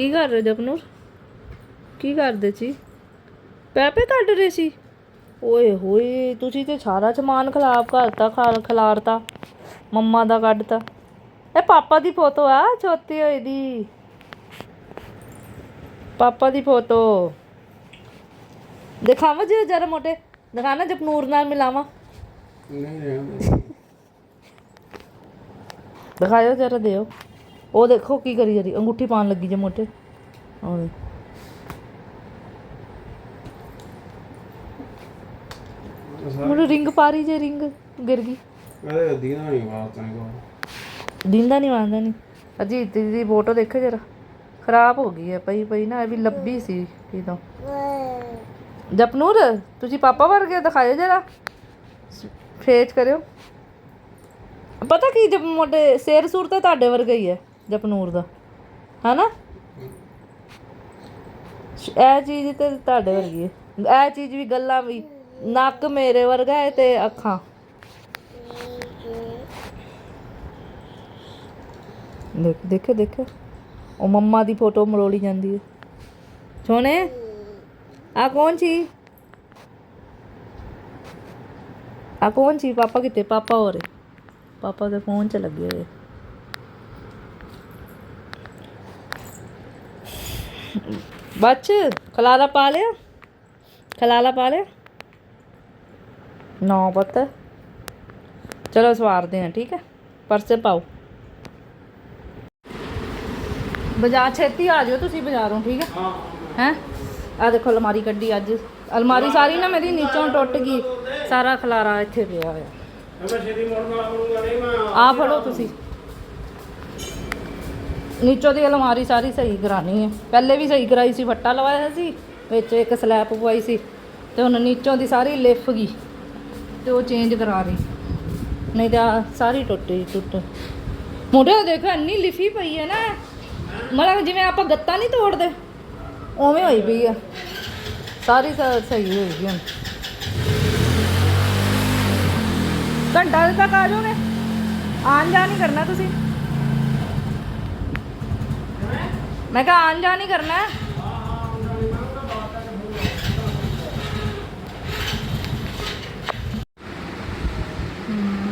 ਕੀ ਕਰ ਰਹੇ ਜਪਨੂਰ? ਕੀ ਕਰਦੇ ਸੀ? ਪੈਪੇ ਕੱਢ ਰਹੇ ਸੀ? ਓਏ ਹੋਏ ਤੁਸੀਂ ਤੇ ਸਾਰਾ ਸਮਾਨ ਖਲਾਬ ਕਰਤਾ ਖਾਲ ਖਲਾਰਤਾ ਮੰਮਾ ਦਾ ਕੱਢਤਾ। ਇਹ ਪਾਪਾ ਦੀ ਫੋਟੋ ਆ ਛੋਟੀ ਹੋਈ ਦੀ। ਪਾਪਾ ਦੀ ਫੋਟੋ। ਦਿਖਾਵਾਂ ਜੀ ਜਰਾ ਮੋਟੇ। ਦਿਖਾਣਾ ਜਪਨੂਰ ਨਾਲ ਮਿਲਾਵਾਂ। ਦਿਖਾਇਓ ਜਰਾ ਦਿਓ। ਉਹ ਦੇਖੋ ਕੀ ਕਰੀ ਜਰੀ ਅੰਗੂਠੀ ਪਾਣ ਲੱਗੀ ਜੇ ਮੋਟੇ ਦੇਖ। ਮੈਨੂੰ ਰਿੰਗ ਪਾ ਰਹੀ ਜੇ ਰਿੰਗ ਗਿਰ ਗਈ। ਅਰੇ ਦੀਨਾ ਨਹੀਂ ਵਾਸਤਾ ਨਹੀਂ ਦਿੰਦਾ ਨਹੀਂ ਮੰਨਦਾ ਨਹੀਂ ਅਜੀਤ ਦੀ ਫੋਟੋ ਦੇਖੋ ਜਰਾ। ਖਰਾਬ ਹੋ ਗਈ ਹੈ ਪਈ ਪਈ ਨਾ ਇਹ ਵੀ ਲੱਭੀ ਸੀ ਕਿਦੋਂ ਜਪਨੂਰ ਤੁਸੀਂ ਪਾਪਾ ਵਰਗੇ ਦਿਖਾਇਓ ਜਰਾ। ਫੇਚ ਕਰਿਓ। ਪਤਾ ਕੀ ਜਪ ਮੋਟੇ ਸਿਰ ਸੂਰ ਤਾਂ ਤੁਹਾਡੇ ਵਰਗਾ ਹੀ ਹੈ। ਜਪਨੂਰ ਦਾ। ਹੈਨਾ? ਇਹ ਚੀਜ਼ ਤੇ ਤੁਹਾਡੇ ਵਰਗੀ ਹੈ ਇਹ ਚੀਜ਼ ਵੀ ਗੱਲਾਂ ਵੀ ਨੱਕ ਮੇਰੇ ਵਰਗਾ ਹੈ ਤੇ ਅੱਖਾਂ। ਦੇਖ ਦੇਖੋ ਦੇਖੋ ਉਹ ਮੰਮਾ ਦੀ ਫੋਟੋ ਮਰੋੜੀ ਜਾਂਦੀ ਹੈ ਸੋਨੇ ਆ ਕੌਣ ਸੀ? ਆ ਕੌਣ ਸੀ? ਪਾਪਾ ਕਿਤੇ ਪਾਪਾ ਹੋ ਰਹੇ ਪਾਪਾ ਦੇ ਫੋਨ 'ਚ ਲੱਗੇ ਹੋਏ। ਬੱਚ ਖਲਾਰਾ ਪਾ ਲਿਆ? ਖਲਾਰਾ ਪਾ ਲਿਆ? ਨੌ ਪੁੱਤ। ਚਲੋ ਸਵਾਰਦੇ ਹਾਂ ਠੀਕ ਹੈ? ਪਰਸੇ ਪਾਓ। ਬਾਜ਼ਾਰ ਛੇਤੀ ਆ ਜਾਓ ਤੁਸੀਂ ਬਾਜ਼ਾਰੋਂ ਠੀਕ ਹੈ? ਹੈ। ਆ ਦੇਖੋ ਅਲਮਾਰੀ ਕੱਢੀ ਅੱਜ। ਅਲਮਾਰੀ ਸਾਰੀ ਨਾ ਮੇਰੀ ਨੀਚੋਂ ਟੁੱਟ ਗਈ। ਸਾਰਾ ਖਲਾਰਾ ਇੱਥੇ ਪਿਆ ਹੋਇਆ। ਮੈਂ ਛੇਤੀ ਮੋੜਨ ਵਾਲਾ ਬਣੂਗਾ ਨਹੀਂ ਮੈਂ ਆ ਫੜੋ ਤੁਸੀਂ। ਨੀਚੋ ਦੀ ਅਲਮਾਰੀ ਸਾਰੀ ਸਹੀ ਕਰਾਣੀ ਹੈ। ਪਹਿਲੇ ਵੀ ਸਹੀ ਕਰਾਈ ਸੀ ਫੱਟਾ ਲਵਾਇਆ ਸੀ, ਵਿੱਚ ਇੱਕ ਸਲੈਬ ਪਵਾਈ ਸੀ ਤੇ ਹੁਣ ਨੀਚੋਂ ਦੀ ਸਾਰੀ ਲਿਫ ਗਈ ਤੇ ਉਹ ਚੇਂਜ ਕਰਾ ਰਹੀ। ਨਹੀਂ ਤਾਂ ਸਾਰੀ ਟੁੱਟੀ ਟੁੱਟ। ਮੋਢੇ ਦੇਖੋ, ਇੰਨੀ ਲਿਫੀ ਪਈ ਹੈ ਨਾ। ਮਤਲਬ ਜਿਵੇਂ ਆਪਾਂ ਗੱਤਾ ਨਹੀਂ ਤੋੜਦੇ, ਉਵੇਂ ਹੋਈ ਪਈ ਆ। ਸਾਰੀ ਸ- ਸਹੀ ਹੋਈ ਗਈ ਹੁਣ। ਘੰਟਾ ਕੁ ਤੱਕ ਆ ਜਾਓਗੇ ਆਣ ਜਾਣ ਨਹੀਂ ਕਰਨਾ ਤੁਸੀਂ। ਮੈਂ ਕਿਹਾ ਆਣ ਜਾਣ ਹੀ ਕਰਨਾ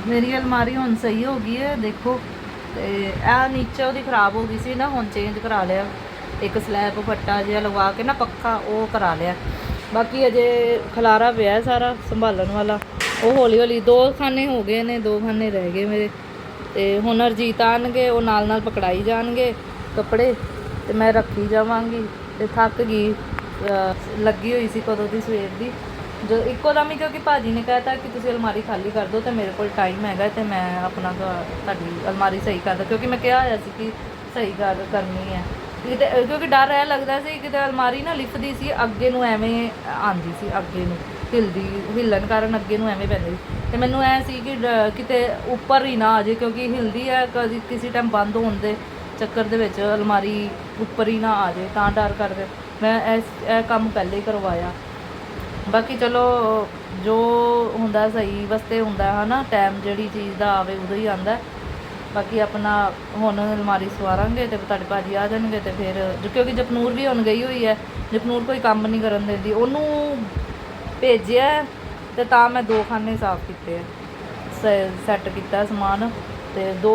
ਮੇਰੀ ਅਲਮਾਰੀ ਹੁਣ ਸਹੀ ਹੋ ਗਈ ਹੈ, ਦੇਖੋ। ਤੇ ਇਹ ਨੀਚੇ ਉਹਦੀ ਖਰਾਬ ਹੋ ਗਈ ਸੀ ਨਾ, ਹੁਣ ਚੇਂਜ ਕਰਾ ਲਿਆ। ਇੱਕ ਸਲੈਬ ਫੱਟਾ ਜਿਹਾ ਲਗਵਾ ਕੇ ਨਾ ਪੱਕਾ ਉਹ ਕਰਾ ਲਿਆ। ਬਾਕੀ ਅਜੇ ਖਲਾਰਾ ਪਿਆ ਸਾਰਾ ਸੰਭਾਲਣ ਵਾਲਾ। ਉਹ ਹੌਲੀ ਹੌਲੀ ਦੋ ਖਾਨੇ ਹੋ ਗਏ ਨੇ, ਦੋ ਖਾਨੇ ਰਹਿ ਗਏ ਮੇਰੇ। ਤੇ ਹੁਣ ਅਰਜੀਤ ਆਣਗੇ ਉਹ ਨਾਲ ਨਾਲ ਪਕੜਾਈ ਜਾਣਗੇ ਕੱਪੜੇ। ਤੇ ਮੈਂ ਰੱਖੀ ਜਾਵਾਂਗੀ ਤੇ ਥੱਕ ਗਈ ਲੱਗੀ ਹੋਈ ਸੀ ਕਦੋਂ ਦੀ ਸਵੇਰ ਦੀ। ਜੋ ਇੱਕੋ ਦਮ ਹੀ ਕਿਉਂਕਿ ਭਾਜੀ ਨੇ ਕਹਿਤਾ ਕਿ ਤੁਸੀਂ ਅਲਮਾਰੀ ਖਾਲੀ ਕਰ ਦਿਓ ਤੇ ਮੇਰੇ ਕੋਲ ਟਾਈਮ ਹੈਗਾ ਤੇ ਮੈਂ ਆਪਣਾ ਤੁਹਾਡੀ ਅਲਮਾਰੀ ਸਹੀ ਕਰ ਦਾਂ ਕਿਉਂਕਿ ਮੈਂ ਕਿਹਾ ਹੋਇਆ ਸੀ ਕਿ ਸਹੀ ਕਰ ਕਰਨੀ ਹੈ। ਕਿਉਂਕਿ ਡਰ ਇਹ ਲੱਗਦਾ ਸੀ ਕਿਤੇ ਅਲਮਾਰੀ ਨਾ ਲਿਫਦੀ ਸੀ, ਅੱਗੇ ਨੂੰ ਐਵੇਂ ਆਂਦੀ ਸੀ, ਅੱਗੇ ਨੂੰ ਹਿਲਦੀ, ਹਿੱਲਣ ਕਾਰਨ ਅੱਗੇ ਨੂੰ ਐਵੇਂ ਪੈਂਦੀ ਸੀ। ਤੇ ਮੈਨੂੰ ਐ ਸੀ ਕਿ ਡ- ਕਿਤੇ ਉੱਪਰ ਹੀ ਨਾ ਆ ਜੇ ਕਿਉਂਕਿ ਹਿਲਦੀ ਹੈ, ਕਦੀ ਕਿਸੇ ਟਾਈਮ ਬੰਦ ਹੋਣ ਦੇ ਚੱਕਰ ਦੇ ਵਿੱਚ ਅਲਮਾਰੀ ਉੱਪਰ ਹੀ ਨਾ ਆ ਜੇ ਤਾਂ ਡਰ ਕਰਦੇ। ਮੈਂ ਇਸ ਇਹ ਕੰਮ ਪਹਿਲੇ ਹੀ ਕਰਵਾਇਆ। ਬਾਕੀ ਚਲੋ, ਜੋ ਹੁੰਦਾ ਸਹੀ ਵਾਸਤੇ ਹੁੰਦਾ ਹੈ ਨਾ ਟਾਈਮ ਜਿਹੜੀ ਚੀਜ਼ ਦਾ ਆਵੇ ਉਦੋਂ ਹੀ ਆਂਦਾ। ਬਾਕੀ ਆਪਣਾ ਹੁਣ ਅਲਮਾਰੀ ਸਵਾਰਾਂਗੇ ਤੇ ਤੁਹਾਡੇ ਭਾਜੀ ਆ ਜਾਣਗੇ ਤੇ ਫਿਰ, ਜੋ- ਕਿਉਂਕਿ ਜਪਨੂਰ ਵੀ ਹੁਣ ਗਈ ਹੋਈ ਹੈ, ਜਪਨੂਰ ਕੋਈ ਕੰਮ ਨਹੀਂ ਕਰਨ ਦਿੰਦੀ। ਉਹਨੂੰ ਭੇਜਿਆ ਹੈ ਤੇ ਤਾਂ ਮੈਂ ਦੋ ਖਾਨੇ ਸਾਫ਼ ਕੀਤੇ ਸੈੱਟ ਕੀਤਾ ਸਮਾਨ। ਤੇ ਦੋ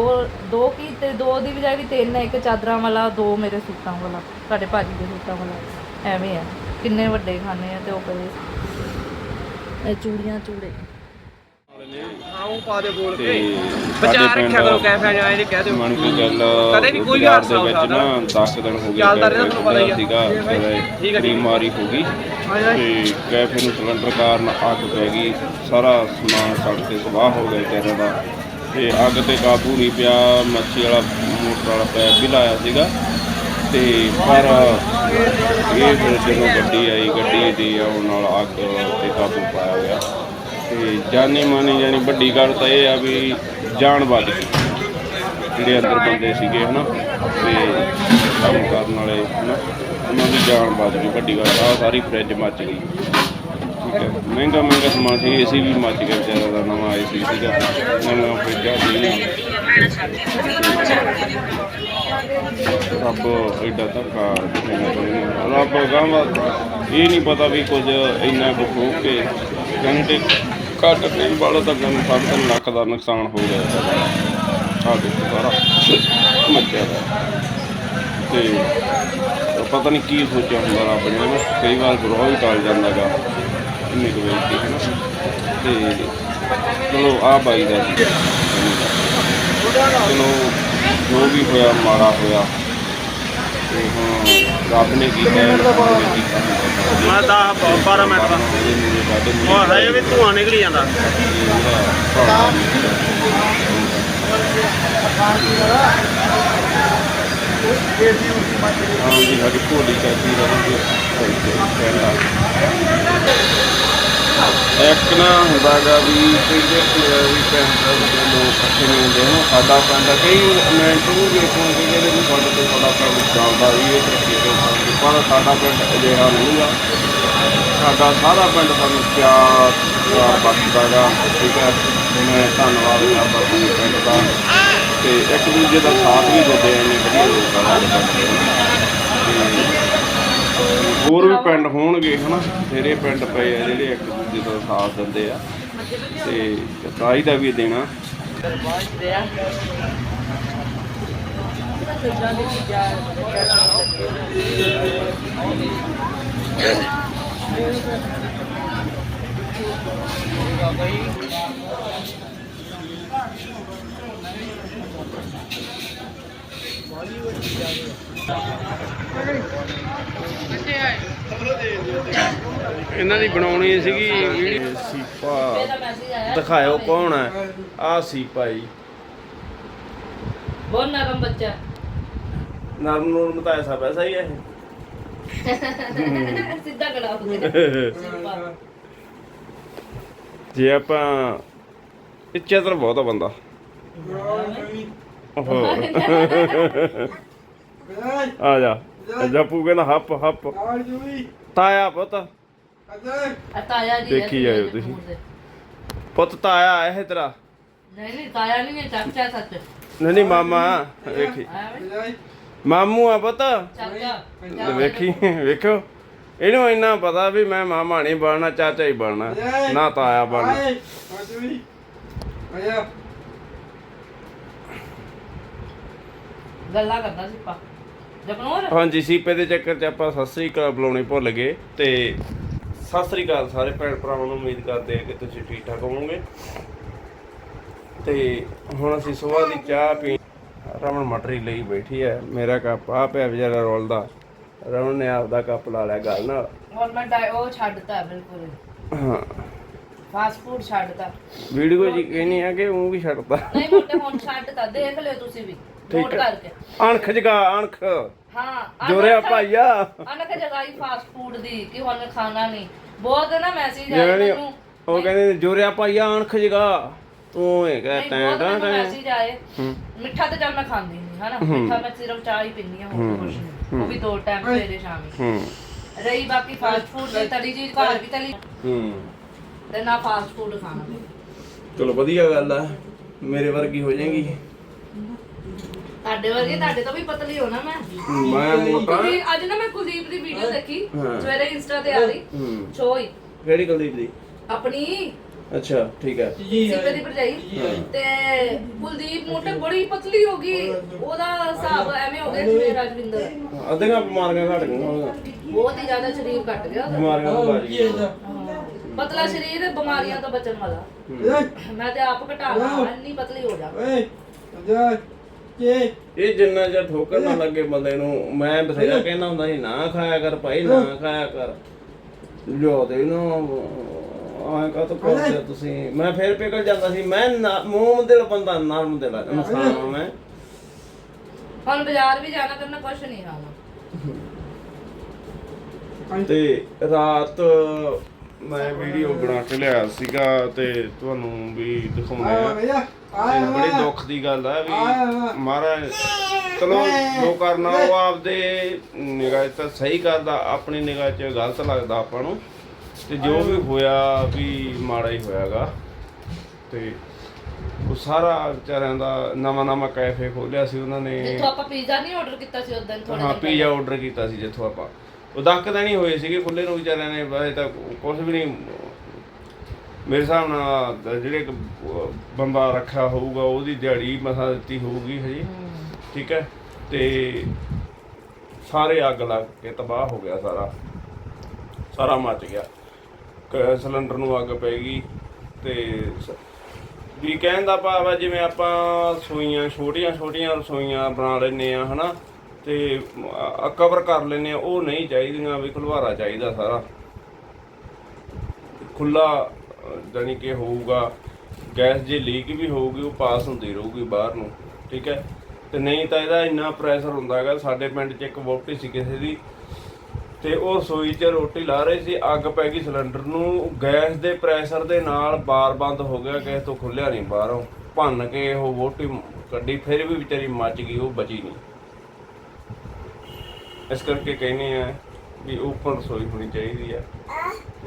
ਦੋ ਕੀ ਤੇ ਦੋ ਦੀ ਬਜਾਏ ਵੀ ਤਿੰਨ ਹੈ, ਇੱਕ ਚਾਦਰਾਂ ਵਾਲਾ ਦੋ ਮੇਰੇ ਸੂਟਾਂ ਵਾਲਾ ਤੁਹਾਡੇ ਭਾਜੀ ਦੇ ਸੂਟਾਂ ਵਾਲਾ ਐਵੇਂ ਆ। ਕਿੰਨੇ ਵੱਡੇ ਖਾਨੇ ਆ ਤੇ ਉਹ ਪਏ ਇਹ ਚੂੜੀਆਂ ਚੂੜੇ। ਆਉਂ ਪਾ ਦੇ ਬੋਲ ਕੇ। ਪਿੰਡ ਰੱਖਿਆ ਕਰੋ ਕੈਫੇ ਜਾਂ ਇਹਦੇ ਕਹਿ ਦਿਓ। ਮਨ ਕੀ ਗੱਲ ਕਦੇ ਵੀ ਕੋਈ ਹਾਦਸਾ ਹੋ ਨਾ 10 ਦਿਨ ਹੋ ਗਏ ਚੱਲਦਾ ਕੈਫੇ ਰਹਿੰਦਾ, ਤੁਹਾਨੂੰ ਪਤਾ ਹੀ ਆ। ਠੀਕ ਹੈ। ਬਿਮਾਰੀ ਹੋ। ਗਈ। ਤੇ ਕੈਫੇ ਨੂੰ ਸਿਲੰਡਰ ਕਾਰਨ ਅੱਗ ਪੈ ਗਈ। ਸਾਰਾ ਸਮਾਨ ਸੜ ਕੇ ਸਵਾਹ ਹੋ ਗਿਆ ਵਿਚਾਰਿਆਂ ਦਾ। ਤੇ ਅੱਗ ਤੇ ਕਾਬੂ ਨਹੀਂ ਪਿਆ, ਮੱਛੀ ਵਾਲਾ ਮੋਟਰ ਵਾਲਾ ਪੈਪ ਵੀ ਲਾਇਆ ਸੀਗਾ। ਤੇ ਪਰ ਇਹ ਫਿਰ ਜਦੋਂ ਗੱਡੀ ਆਈ, ਗੱਡੀ ਦੀ ਆਉਣ ਨਾਲ ਅੱਗ ਤੇ ਕਾਬੂ ਪਾਇਆ ਗਿਆ। ਤੇ ਜਾਨੀ ਮਾਨੀ ਜਾਨੀ ਵੱਡੀ ਗੱਲ ਤਾਂ ਇਹ ਆ ਵੀ ਜਾਨ ਬਚ ਗਈ। ਜਿਹੜੇ ਅੰਦਰ ਬੰਦੇ ਸੀਗੇ, ਹਨਾ? ਤੇ ਕੰਮ ਕਰਨ ਵਾਲੇ, ਹਨਾ? ਉਹਨਾਂ ਦੀ ਜਾਨ ਬਚ ਗਈ, ਵੱਡੀ ਗੱਲ ਆ, ਸਾਰੀ ਫ੍ਰਿਜ ਮੱਚ ਗਈ। ਮਹਿੰਗਾ ਮਹਿੰਗਾ ਸਮਾਨ ਸੀ, ਏਸੀ ਵੀ ਮੱਚ ਗਿਆ ਵਿਚਾਰਾ ਦਾ, ਨਵਾਂ ਏਸੀ ਸੀਗਾ। ਨਵਾਂ ਫ੍ਰਿਜਾਂ ਸੀ। ਰੱਬ ਐਡਾ ਧੱਕਾ ਰੱਬ ਗਾਵਾਂ ਇਹ ਨਹੀਂ ਪਤਾ ਵੀ ਕੁਝ ਇੰਨਾ ਕੁ ਹੋ ਕੇ ਘੰਟੇ ਘੱਟ ਤੇ ਵਾਲਾ ਤਾਂ ਗਨ ਸਾਢੇ ਤਿੰਨ ਲੱਖ ਦਾ ਨੁਕਸਾਨ ਹੋ ਗਿਆ ਸਾਡੇ। ਆ ਦੇਖੋ ਸਾਰਾ ਮੱਚਿਆ ਦਾ ਤੇ ਪਤਾ ਨਹੀਂ ਕੀ ਸੋਚਿਆ ਹੁੰਦਾ ਰੱਬ ਨੇ। ਨਾ ਕਈ ਵਾਰ ਗੁਰੂ ਵੀ ਟਲ ਜਾਂਦਾਗਾ ਇੰਨੀ ਕੁ ਹੈ ਨਾ? ਤੇ ਚਲੋ ਆ ਬਾਈ ਦਾ ਸੀ। ਚਲੋ ਜੋ ਵੀ ਹੋਇਆ ਮਾੜਾ ਹੋਇਆ। ਤੇ ਹੁਣ ਰੱਬ ਨੇ ਕੀਤਾ ਹੈ, ਰੱਬ ਨੇ ਕੀਤਾ। ਹੈ। ਮੈਂ 10 12 ਮਿੰਟ ਦਾ। ਵੱਢ ਮਿਲੀ ਉਹ ਹੈ ਵੀ ਧੂਆਂ ਨਿਕਲੀ ਜਾਂਦਾ। ਉਹਦਾ ਭਰਾ ਜੀ ਸਾਡੀ ਭੋਲੀ ਚਾਚੀ ਰਹੂਗੀ ਕਹਿੰਦਾ ਇੱਕ ਨਾ ਹੁੰਦਾਗਾ ਵੀ ਕਹਿੰਦੇ ਵੀ ਪਿੰਡ ਦੇ ਲੋਕ ਇਕੱਠੇ ਨਹੀਂ ਹੁੰਦੇ ਹੁਣ ਸਾਡਾ ਪਿੰਡ ਆ, ਕਈ ਮਿੰਟ ਨੂੰ ਵੇਖੋ ਕਿ ਜਿਹੜੇ ਵੀ ਸਾਡੇ ਤੋਂ ਸਾਡਾ ਪਿੰਡ ਚੱਲਦਾ ਵੀ ਇਹ ਤਰੀਕੇ ਦੇ ਨਾਲ ਪਰ ਸਾਡਾ ਪਿੰਡ ਅਜਿਹਾ ਨਹੀਂ ਆ। ਸਾਡਾ ਸਾਰਾ ਪਿੰਡ ਸਾਨੂੰ ਪਿਆਰ ਪਿਆਰ ਬਖਸ਼ਦਾਗਾ ਠੀਕ ਹੈ? ਮੈਂ ਧੰਨਵਾਦ ਕਰਦਾ ਆਪਣੇ ਪਿੰਡ ਦਾ। ਤੇ ਇੱਕ ਦੂਜੇ ਦਾ ਸਾਥ ਵੀ ਦਿੰਦੇ ਆ ਇੰਨੇ ਵਧੀਆ ਲੋਕ ਦੇ। ਤੇ ਹੋਰ ਵੀ ਪਿੰਡ ਹੋਣਗੇ ਹਨਾ? ਤੇਰੇ ਪਿੰਡ ਪਏ ਆ ਜਿਹੜੇ ਇੱਕ ਦੂਜੇ ਦਾ ਸਾਥ ਦਿੰਦੇ ਆ। ਤੇ ਤਾਈ ਦਾ ਵੀ ਦੇਣਾ। ਇਹਨਾਂ ਦੀ ਬਣਾਉਣੀ ਸੀਗੀ ਵੀਡੀਓ। ਸੀਪਾ। ਦਿਖਾਇਓ ਕੌਣ ਹੈ? ਆ ਸੀਪਾ ਜੀ। ਬਹੁਤ ਨਰਮ ਬੱਚਾ। ਨਰਮ ਨੂਰਮ ਤਾਂ ਐਸਾ ਪੈਸਾ ਹੀ ਹੈ ਸਿੱਧਾ ਗਲਾ ਹੋ ਗਿਆ। ਜੇ ਆਪਾਂ ਇੱਛਾ ਤਾਂ ਬਹੁਤ ਆ ਬੰਦਾ। ਆ ਜਾ। ਜੱਪੂ ਕਹਿੰਦਾ ਹੱਪ ਹੱਪ। ਤਾਇਆ ਪੁੱਤ। ਆ ਤਾਇਆ ਜੀ ਦੇਖੀ ਜਾਇਓ ਤੁਸੀਂ। ਪੁੱਤ ਤਾਇਆ ਇਹ ਤੇਰਾ। ਨਹੀਂ ਨਹੀਂ ਤਾਇਆ ਨਹੀਂ ਹੈ ਚਾਚਾ ਸੱਚ। ਨਹੀਂ ਨਹੀਂ ਮਾਮਾ ਵੇਖੀ। ਮਾਮੂ ਆ ਪੁੱਤ। ਚਾਚਾ ਵੇਖੀ ਵੇਖੋ। ਇਹਨੂੰ ਇੰਨਾ ਪਤਾ ਵੀ ਮੈਂ ਮਾਮਾ ਨਹੀਂ ਬਣਨਾ ਚਾਚਾ ਹੀ ਬਣਨਾ। ਨਾ ਤਾਇਆ ਬਣਨਾ। ਗੱਲਾਂ ਕਰਦਾ ਸੀ ਪਾ ਜਪਨੋਰ? ਹਾਂਜੀ ਸੀਪੇ ਦੇ ਚੱਕਰ 'ਚ ਆਪਾਂ ਸਤਿ ਸ੍ਰੀ ਅਕਾਲ ਬੁਲਾਉਣੀ ਭੁੱਲ ਗਏ ਤੇ ਸਤਿ ਸ੍ਰੀ ਅਕਾਲ ਸਾਰੇ ਭੈਣ ਭਰਾਵਾਂ ਨੂੰ ਉਮੀਦ ਕਰਦੇ ਹਾਂ ਕਿ ਤੁਸੀਂ ਠੀਕ ਠਾਕ ਹੋਵੋਗੇ। ਤੇ ਹੁਣ ਅਸੀਂ ਸਵੇਰ ਦੀ ਚਾਹ ਪੀ ਰਮਨ ਮਟਰੀ ਲਈ ਬੈਠੀ ਹੈ। ਮੇਰਾ ਕੱਪ ਆ ਪਿਆ ਵਿਚਾਰਾ ਰੋਲਦਾ। ਰਮਨ ਨੇ ਆਪਦਾ ਕੱਪ ਲਾ ਲਿਆ ਗੱਲ ਨਾਲ। ਹੁਣ ਮੈਂ ਉਹ ਛੱਡਤਾ ਬਿਲਕੁਲ। ਹਾਂ। ਫਾਸਟ ਫੂਡ ਛੱਡਤਾ। ਵੀਡੀਓ ਜੀ ਕਹਿਨੀ ਆ ਕਿ ਉਹ ਵੀ ਛੱਡਦਾ ਨਹੀਂ ਮੋਟੇ ਹੁਣ ਛੱਡਤਾ। ਦੇਖ ਲਿਓ ਤੁਸੀਂ ਵੀ। ਠੀਕ ਹੈ। ਕਰਕੇ। ਅਣਖ ਜਗਾ ਅਣਖ। ਹਾਂ ਜੋਰਿਆ ਭਾਈਆ ਅਨਕ ਜਗਾਈ ਫਾਸਟ ਫੂਡ ਦੀ ਕਿ ਹੁਣ ਖਾਣਾ ਨਹੀਂ। ਬਹੁਤ ਨਾ ਮੈਸੇਜ ਆਇਆ ਨੀ ਮੈਨੂੰ। ਉਹ ਕਹਿੰਦੇ ਜੋਰਿਆ ਭਾਈਆ ਅਣਖ ਜਗਾ। ਤੂੰ ਇਹ ਕਹਿ ਨਹੀਂ, ਟੈਂ ਬਹੁਤ ਟੈਂ ਮੈਨੂੰ ਟੈਂ ਮੈਸੇਜ ਆਏ। ਮਿੱਠਾ ਤਾਂ ਚੱਲ ਮੈਂ ਖਾਂਦੀ ਨਹੀਂ ਹਨਾ? ਮਿੱਠਾ ਮੈਂ ਸਿਰਫ ਚਾਹ ਹੀ ਪੀਂਦੀ ਹਾਂ ਹੋਰ ਕੁਝ ਨਹੀਂ। ਉਹ ਵੀ ਦੋ ਟਾਈਮ ਸਵੇਰੇ ਸ਼ਾਮੀ। ਹੂੰ। ਰਹੀ ਬਾਕੀ ਫਾਸਟ ਫੂਡ ਦੀ ਤਲੀ ਚੀਜ਼ ਘਰ ਵੀ ਤਲੀ। ਹੂੰ। ਤੇ ਨਾ ਫਾਸਟ ਫੂਡ ਖਾਣਾ। ਚਲੋ ਵਧੀਆ ਗੱਲ ਆ। ਮੇਰੇ ਵਰਗੀ ਹੋ ਜਾਏਗੀ। ਤੁਹਾਡੇ ਵਰਗੇ ਤੁਹਾਡੇ ਤੋਂ ਵੀ ਪਤਲੀ ਹੋਣਾ ਮੈਂ। ਮੈਂ ਮੋਟਾ ਕੁਲਦੀਪ ਅੱਜ ਨਾ ਮੈਂ ਕੁਲਦੀਪ ਦੀ ਵੀਡੀਓ ਦੇਖੀ ਹਾਂ। ਸਵੇਰੇ ਇੰਸਟਾ ਤੇ ਆ ਰਹੀ ਹੂੰ। ਸ਼ੋਈ ਕਿਹੜੀ ਕੁਲਦੀਪ ਦੀ? ਆਪਣੀ। ਅੱਛਾ ਠੀਕ ਹੈ। ਸੀਪੇ ਦੀ ਭਰਜਾਈ। ਤੇ ਕੁਲਦੀਪ ਮੋਟੇ ਬੜੀ ਪਤਲੀ ਹੋ ਗਈ। ਉਹਦਾ ਹਿਸਾਬ ਐਵੇਂ ਹੋ ਗਿਆ ਜਿਵੇਂ ਰਾਜਵਿੰਦਰ। ਅੱਧੀਆਂ ਬਿਮਾਰੀਆਂ ਘਟ ਗਈਆਂ ਉਹਦੀਆਂ। ਬਹੁਤ ਹੀ ਜ਼ਿਆਦਾ ਸਰੀਰ ਘਟ ਗਿਆ ਉਹਦਾ। ਬਿਮਾਰੀਆਂ ਤੋਂ ਬਚ ਗਈਆਂ। ਹਾਂ। ਪਤਲਾ ਸਰੀਰ ਬਿਮਾਰੀਆਂ ਤੋਂ ਬਚਣ ਵਾਲਾ। ਮੈਂ ਤੇ ਆਪ ਘਟਾਣਾ ਇੰਨੀ ਪਤਲੀ ਹੋ ਜਾ। ਇਹ ਜਿੰਨਾ ਜਿਹਾ ਠੋਕਰ ਨਾ ਲੱਗੇ ਬੰਦੇ ਨੂੰ ਮੈਂ ਬਥੇਰਾ ਕਹਿੰਦਾ ਹੁੰਦਾ ਸੀ ਨਾ ਖਾਇਆ ਕਰ ਭਾਈ ਨਾ ਖਾਇਆ ਕਰ। ਲਿਓ ਦੇ ਨੂੰ ਆਹ ਕਾ ਤੋ ਕਰਦੇ ਤੁਸੀਂ? ਮੈਂ ਫੇਰ ਪਿਘਲ ਜਾਂਦਾ ਸੀ ਮੈਂ ਮੂੰਹ ਦਿਲ ਬੰਦਾ ਨਰਮ ਦਿਲ ਇਨਸਾਨ ਹਾਂ। ਮੈਂ। ਹੁਣ ਬਾਜ਼ਾਰ ਵੀ ਜਾਣਾ ਨਹੀਂ ਖਾਣਾ ਤੇ ਰਾਤ ਮੈਂ ਵੀਡੀਓ ਬਣਾ ਕੇ ਲਿਆ ਸੀਗਾ ਤੇ ਤੁਹਾਨੂੰ ਵੀ ਦਿਖਾਉਂਦੇ ਆ। ਤੇ ਬੜੀ ਦੁੱਖ ਦੀ ਗੱਲ ਆ ਵੀ ਮਹਾਰਾਜ ਚਲੋ ਜੋ ਕਰਨਾ ਉਹ ਆਪਦੇ ਨਿਗਾਹ ਤਾਂ ਸਹੀ ਕਰਦਾ ਆਪਣੀ ਨਿਗਾਹ 'ਚ ਗਲਤ ਲੱਗਦਾ ਆਪਾਂ ਨੂੰ। ਤੇ ਜੋ ਵੀ ਹੋਇਆ ਵੀ ਮਾੜਾ ਹੀ ਹੋਇਆਗਾ। ਤੇ ਉਹ ਸਾਰਾ ਵਿਚਾਰਿਆਂ ਦਾ ਨਵਾਂ ਨਵਾਂ ਕੈਫੇ ਖੋਲਿਆ ਸੀ ਉਹਨਾਂ ਨੇ। ਜਿੱਥੋਂ ਆਪਾਂ ਪੀਜ਼ਾ ਨਹੀਂ ਆਰਡਰ ਕੀਤਾ ਸੀ ਉਸ ਦਿਨ ਥੋੜੇ ਹਾਂ ਪੀਜ਼ਾ ਆਰਡਰ ਕੀਤਾ ਸੀ ਜਿੱਥੋਂ ਆਪਾਂ। ਉਹ ਦਸ ਕੁ ਦਿਨ ਹੀ ਹੋਏ ਸੀਗੇ ਖੁੱਲੇ ਨੂੰ ਵਿਚਾਰਿਆਂ ਨੇ, ਵੈਸੇ ਤਾਂ ਕੁਝ ਵੀ ਨਹੀਂ। ਮੇਰੇ ਹਿਸਾਬ ਨਾਲ ਦ- ਜਿਹੜੇ ਕ- ਬੰਦਾ ਰੱਖਿਆ ਹੋਊਗਾ, ਉਹਦੀ ਦਿਹਾੜੀ ਮਸਾ ਦਿੱਤੀ ਹੋਊਗੀ ਹਜੇ, ਠੀਕ ਹੈ? ਤੇ ਸਾਰੇ ਅੱਗ ਲੱਗ ਕੇ ਤਬਾਹ ਹੋ ਗਿਆ ਸਾਰਾ। ਸਾਰਾ ਮੱਚ ਗਿਆ। ਕ- ਸਿਲੰਡਰ ਨੂੰ ਅੱਗ ਪੈ ਗਈ ਤੇ ਵੀ ਕਹਿਣ ਦਾ ਭਾਵ ਹੈ ਜਿਵੇਂ ਆਪਾਂ ਸੂਈਆਂ ਛੋਟੀਆਂ ਛੋਟੀਆਂ ਰਸੋਈਆਂ ਬਣਾ ਲੈਨੇ ਆ ਹਨਾ? ਤੇ ਕਵਰ ਕਰ ਲੈਨੇ ਆ ਉਹ ਨਹੀਂ ਚਾਹੀਦੀਆਂ ਵੀ ਖੁਲਵਾਰਾ ਚਾਹੀਦਾ ਸਾਰਾ। ਖੁੱਲਾ ਜਾਨੀ ਕਿ ਹੋਊਗਾ। ਗੈਸ ਜੇ ਲੀਕ ਵੀ ਹੋਊਗੀ, ਉਹ ਪਾਸ ਹੁੰਦੀ ਰਹੂਗੀ ਬਾਹਰ ਨੂੰ। ਠੀਕ ਹੈ? ਤੇ ਨਹੀਂ ਤਾਂ ਇਹਦਾ ਇੰਨਾ ਪ੍ਰੈਸ਼ਰ ਹੁੰਦਾ ਹੈਗਾ। ਸਾਡੇ ਪਿੰਡ 'ਚ ਇੱਕ ਵੋਟੀ ਸੀ ਕਿਸੇ ਦੀ। ਤੇ ਉਹ ਰਸੋਈ 'ਚ ਰੋਟੀ ਲਾ ਰਹੇ ਸੀ। ਅੱਗ ਪੈ ਗਈ ਸਿਲੰਡਰ ਨੂੰ। ਗੈਸ ਦੇ ਪ੍ਰੈਸ਼ਰ ਦੇ ਨਾਲ ਬਾਰ ਬੰਦ ਹੋ ਗਿਆ। ਗੈਸ ਤੋਂ ਖੁੱਲਿਆ ਨਹੀਂ ਬਾਹਰੋਂ। ਭੰਨ ਕੇ ਉਹ ਵੋਟੀ ਕੱਢੀ। ਫਿਰ ਵੀ ਵਿਚਾਰੀ ਮੱਚ ਗਈ, ਉਹ ਬਚੀ ਨਹੀਂ। ਇਸ ਕਰਕੇ ਕਹਿੰਦੇ ਆ ਵੀ ਓਪਨ ਰਸੋਈ ਹੋਣੀ ਚਾਹੀਦੀ ਆ।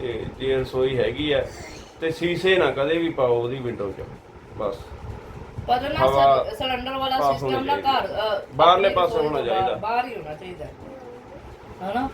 ਤੇ ਜੇ ਰਸੋਈ ਹੈਗੀ ਆ ਤੇ ਸੀਸੇ ਨਾ ਕਦੇ ਵੀ ਪਾਓ ਉਹਦੀ ਵਿੰਡੋ 'ਚ। ਬਸ। ਪਰ ਨਾ ਹਵਾ ਸਿਲੰਡਰ ਵਾਲਾ ਪਾਸ ਸਿਸਟਮ ਨਾ ਘਰ। ਅ, ਬਾਹਰਲੇ ਪਾਸੇ ਹੋਣਾ ਚਾਹੀਦਾ। ਬਾਹਰ ਹੀ ਹੋਣਾ ਚਾਹੀਦਾ। ਹਨਾ?